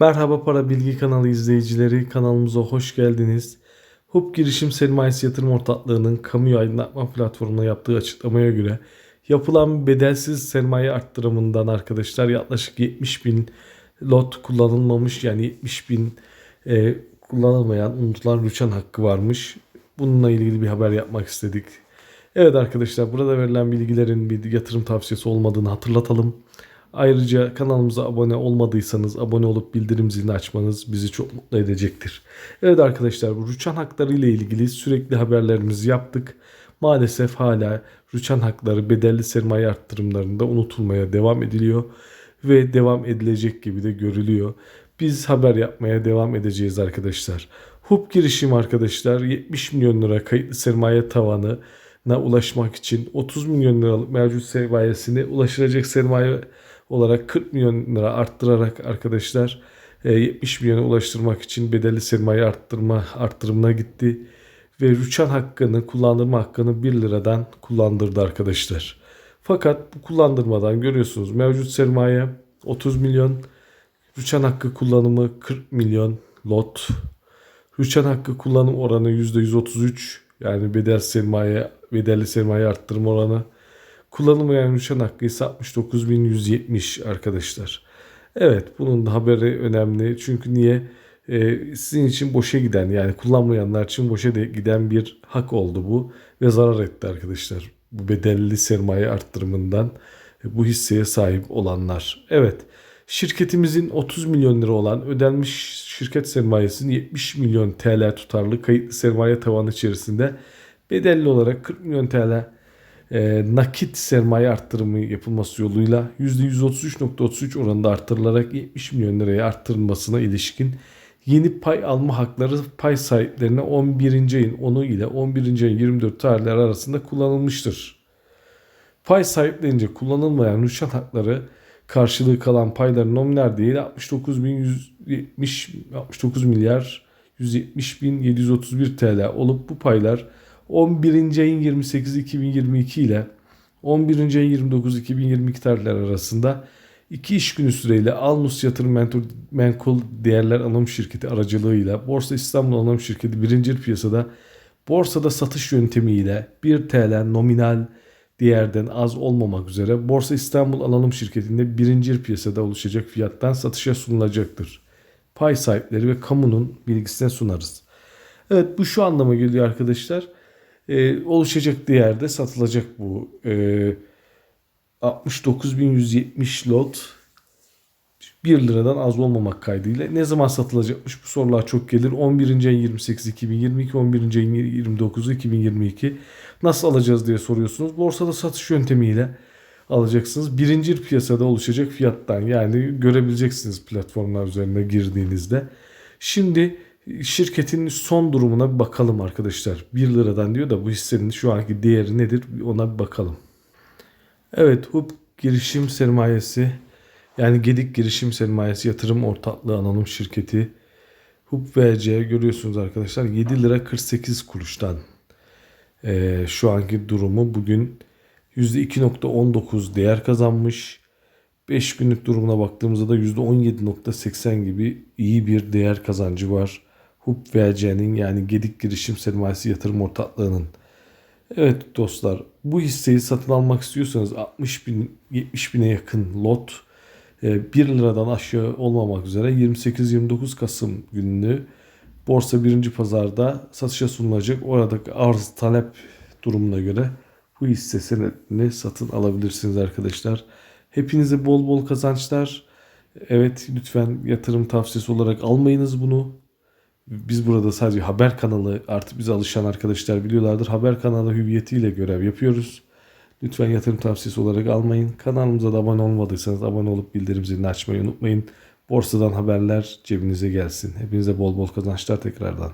Merhaba Para Bilgi kanalı izleyicileri kanalımıza hoş geldiniz. HUP Girişim Sermayesi Yatırım Ortaklığı'nın kamuyu aydınlatma platformuna yaptığı açıklamaya göre yapılan bedelsiz sermaye arttırımından arkadaşlar yaklaşık 70 bin lot kullanılmamış yani 70 bin e, kullanılmayan unutulan rüçhan hakkı varmış. Bununla ilgili bir haber yapmak istedik. Evet arkadaşlar burada verilen bilgilerin bir yatırım tavsiyesi olmadığını hatırlatalım. Ayrıca kanalımıza abone olmadıysanız abone olup bildirim zilini açmanız bizi çok mutlu edecektir. Evet arkadaşlar bu rüçhan hakları ile ilgili sürekli haberlerimizi yaptık. Maalesef hala rüçhan hakları bedelli sermaye arttırımlarında unutulmaya devam ediliyor ve devam edilecek gibi de görülüyor. Biz haber yapmaya devam edeceğiz arkadaşlar. HUP girişim arkadaşlar 70 milyon lira kayıtlı sermaye tavanına ulaşmak için 30 milyon liralık mevcut sermayesine ulaşılacak sermaye olarak 40 milyon lira arttırarak arkadaşlar e, 70 milyona ulaştırmak için bedelli sermaye arttırma arttırımına gitti ve rüçhan hakkını kullandırma hakkını 1 liradan kullandırdı arkadaşlar. Fakat bu kullandırmadan görüyorsunuz mevcut sermaye 30 milyon rüçhan hakkı kullanımı 40 milyon lot rüçhan hakkı kullanım oranı %133 yani bedel sermaye bedelli sermaye arttırma oranı Kullanılmayan rüçhan hakkı ise 69.170 arkadaşlar. Evet bunun da haberi önemli. Çünkü niye? Ee, sizin için boşa giden yani kullanmayanlar için boşa de giden bir hak oldu bu. Ve zarar etti arkadaşlar. Bu bedelli sermaye arttırımından e, bu hisseye sahip olanlar. Evet şirketimizin 30 milyon lira olan ödenmiş şirket sermayesinin 70 milyon TL tutarlı kayıtlı sermaye tavanı içerisinde bedelli olarak 40 milyon TL e, nakit sermaye arttırımı yapılması yoluyla %133.33 oranında arttırılarak 70 milyon liraya arttırılmasına ilişkin yeni pay alma hakları pay sahiplerine 11. ayın 10'u ile 11. ayın 24 tarihleri arasında kullanılmıştır. Pay sahiplerince kullanılmayan rüşvet hakları karşılığı kalan payların nominal değeri 69.170 69 milyar 170.731 TL olup bu paylar 11. ayın 28 2022 ile 11. ayın 29 2022 tarihler arasında 2 iş günü süreyle Alnus Yatırım Menkul Değerler Anonim Şirketi aracılığıyla Borsa İstanbul Anonim Şirketi birinci piyasada borsada satış yöntemiyle 1 TL nominal değerden az olmamak üzere Borsa İstanbul Anonim Şirketi'nde birinci piyasada oluşacak fiyattan satışa sunulacaktır. Pay sahipleri ve kamunun bilgisine sunarız. Evet bu şu anlama geliyor arkadaşlar e, oluşacak değerde satılacak bu. E, 69.170 lot 1 liradan az olmamak kaydıyla. Ne zaman satılacakmış bu sorular çok gelir. 11. ayın 28 2022, 11. ayın 29 2022 nasıl alacağız diye soruyorsunuz. Borsada satış yöntemiyle alacaksınız. Birinci piyasada oluşacak fiyattan yani görebileceksiniz platformlar üzerine girdiğinizde. Şimdi şirketin son durumuna bir bakalım arkadaşlar. 1 liradan diyor da bu hissenin şu anki değeri nedir ona bir bakalım. Evet HUP girişim sermayesi yani Gedik girişim sermayesi yatırım ortaklığı anonim şirketi HUP VC görüyorsunuz arkadaşlar 7 lira 48 kuruştan ee, şu anki durumu bugün %2.19 değer kazanmış. 5 günlük durumuna baktığımızda da %17.80 gibi iyi bir değer kazancı var. HUP VC'nin yani Gedik Girişim Sermayesi Yatırım Ortaklığı'nın. Evet dostlar bu hisseyi satın almak istiyorsanız 60 bin 70 bine yakın lot 1 e, liradan aşağı olmamak üzere 28-29 Kasım gününü borsa birinci pazarda satışa sunulacak. Oradaki arz talep durumuna göre bu hisse senetini satın alabilirsiniz arkadaşlar. Hepinize bol bol kazançlar. Evet lütfen yatırım tavsiyesi olarak almayınız bunu. Biz burada sadece haber kanalı artık bize alışan arkadaşlar biliyorlardır. Haber kanalı hüviyetiyle görev yapıyoruz. Lütfen yatırım tavsiyesi olarak almayın. Kanalımıza da abone olmadıysanız abone olup bildirim zilini açmayı unutmayın. Borsadan haberler cebinize gelsin. Hepinize bol bol kazançlar tekrardan.